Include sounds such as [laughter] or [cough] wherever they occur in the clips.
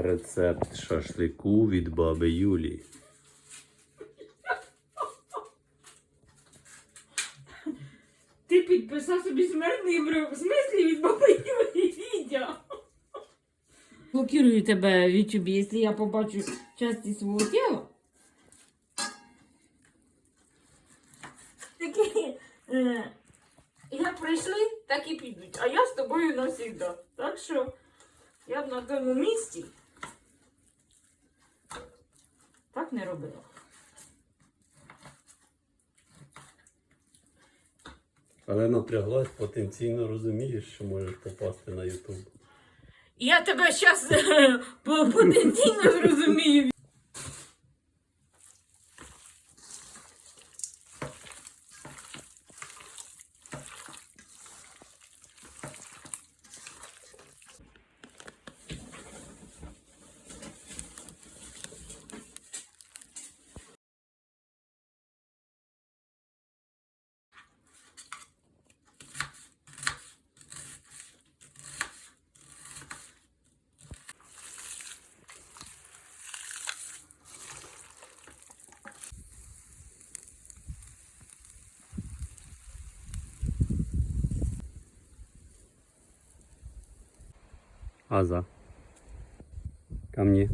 Рецепт шашлику від баби Юлії. Ти підписав собі смертний вирок. В смислі від баби Юлі відео. Блокирую тебе в YouTube, якщо я побачу часті свого тіла. Такі, е, як прийшли, так і підуть. А я з тобою навсігда. Так що я б на тому місці так не робила. Але напряглась, потенційно розумієш, що можеш попасти на Ютуб. Я тебе зараз [laughs] потенційно зрозумію. Аза. Ко мне.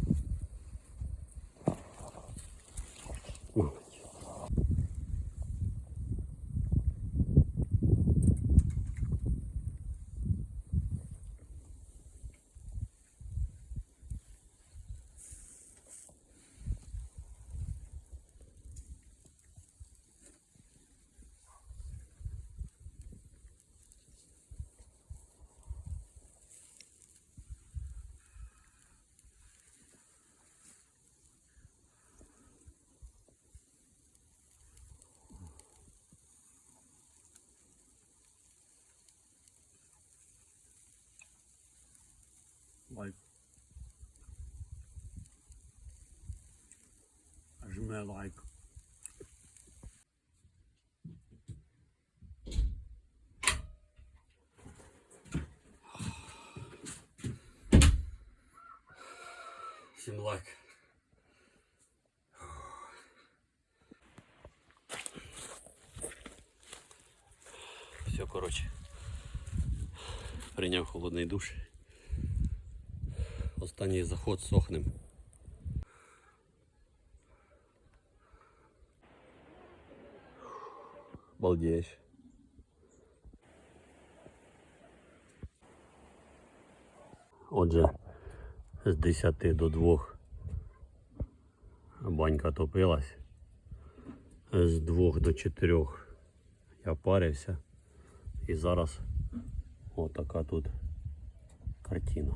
Like жме лайк. Всім лайк. Все, коротше. Прийняв холодний душ. Останній заход сохнем. Балдеєш. Отже, з 10 до 2 банька топилась. З 2 до 4 я парився. І зараз отака тут картина.